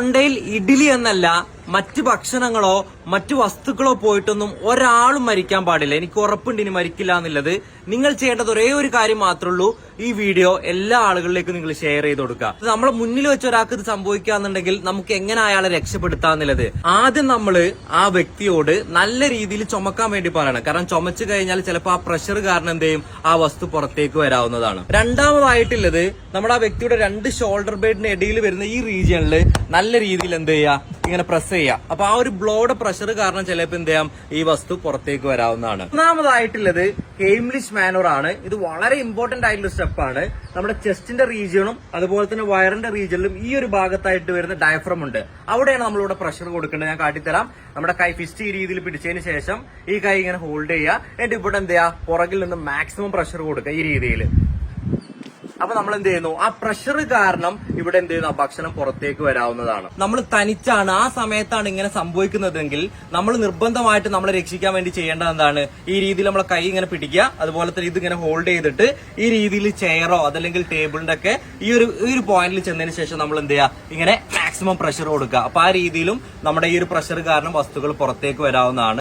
തൊണ്ടയിൽ ഇഡ്ഡലി എന്നല്ല മറ്റ് ഭക്ഷണങ്ങളോ മറ്റു വസ്തുക്കളോ പോയിട്ടൊന്നും ഒരാളും മരിക്കാൻ പാടില്ല. എനിക്ക് ഉറപ്പുണ്ട് ഇനി മരിക്കില്ല എന്നുള്ളത്. നിങ്ങൾ ചെയ്യേണ്ടത് ഒരേ ഒരു കാര്യം മാത്രമേ ഉള്ളൂ. ഈ വീഡിയോ എല്ലാ ആളുകളിലേക്കും നിങ്ങൾ ഷെയർ ചെയ്ത് കൊടുക്കുക. നമ്മളെ മുന്നിൽ വെച്ച് ഒരാൾക്ക് ഇത് സംഭവിക്കാന്നുണ്ടെങ്കിൽ നമുക്ക് എങ്ങനെ അയാളെ രക്ഷപ്പെടുത്താം എന്നുള്ളത്. ആദ്യം നമ്മൾ ആ വ്യക്തിയോട് നല്ല രീതിയിൽ ചുമക്കാൻ വേണ്ടി പറയണം. കാരണം ചുമച്ചു കഴിഞ്ഞാൽ ചിലപ്പോൾ ആ പ്രഷർ കാരണം എന്ത് ചെയ്യും? ആ വസ്തു പുറത്തേക്ക് വരാവുന്നതാണ്. രണ്ടാമതായിട്ടുള്ളത് നമ്മുടെ ആ വ്യക്തിയുടെ രണ്ട് ഷോൾഡർ ബേഡിന് ഇടയിൽ വരുന്ന ഈ റീജിയണിൽ നല്ല രീതിയിൽ എന്ത് ചെയ്യുക? ഇങ്ങനെ പ്രസ് ചെയ്യാം. അപ്പൊ ആ ഒരു ബ്ലോഡ് പ്രഷർ കാരണം ചിലപ്പോൾ എന്ത് ചെയ്യാം? ഈ വസ്തു പുറത്തേക്ക് വരാവുന്നതാണ്. ഒന്നാമതായിട്ടുള്ളത് കെയിംലിഷ് മാനോർ ആണ്. ഇത് വളരെ ഇമ്പോർട്ടന്റ് ആയിട്ടുള്ള സ്റ്റെപ്പാണ് നമ്മുടെ ചെസ്റ്റിന്റെ റീജിയണും അതുപോലെ തന്നെ വയറിന്റെ റീജിയണിലും ഈ ഒരു ഭാഗത്തായിട്ട് വരുന്ന ഡയഫ്രം ഉണ്ട്. അവിടെയാണ് നമ്മളിവിടെ പ്രഷർ കൊടുക്കേണ്ടത്. ഞാൻ കാട്ടിത്തരാം. നമ്മുടെ കൈ ഫിസ്റ്റ് ഈ രീതിയിൽ പിടിച്ചതിന് ശേഷം ഈ കൈ ഇങ്ങനെ ഹോൾഡ് ചെയ്യുക. എന്നിട്ട് ഇവിടെ എന്ത് ചെയ്യുക? പുറകിൽ നിന്ന് മാക്സിമം പ്രഷർ കൊടുക്കുക ഈ രീതിയിൽ. അപ്പൊ നമ്മൾ എന്ത് ചെയ്യുന്നു? ആ പ്രഷർ കാരണം ഇവിടെ എന്ത് ചെയ്യുന്നു? ഭക്ഷണം പുറത്തേക്ക് വരാവുന്നതാണ്. നമ്മൾ തനിച്ചാണ് ആ സമയത്താണ് ഇങ്ങനെ സംഭവിക്കുന്നതെങ്കിൽ നമ്മൾ നിർബന്ധമായിട്ട് നമ്മളെ രക്ഷിക്കാൻ വേണ്ടി ചെയ്യേണ്ടത് എന്താണ്? ഈ രീതിയിൽ നമ്മളെ കൈ ഇങ്ങനെ പിടിക്കുക അതുപോലെ തന്നെ ഇത് ഇങ്ങനെ ഹോൾഡ് ചെയ്തിട്ട് ഈ രീതിയിൽ ചെയറോ അതല്ലെങ്കിൽ ടേബിളിന്റെ ഒക്കെ ഈ ഒരു ഈ ഒരു പോയിന്റിൽ ചെന്നതിന് ശേഷം നമ്മൾ എന്ത് ചെയ്യുക? ഇങ്ങനെ മാക്സിമം പ്രഷർ കൊടുക്കുക. അപ്പൊ ആ രീതിയിലും നമ്മുടെ ഈ ഒരു പ്രഷർ കാരണം വസ്തുക്കൾ പുറത്തേക്ക് വരാവുന്നതാണ്.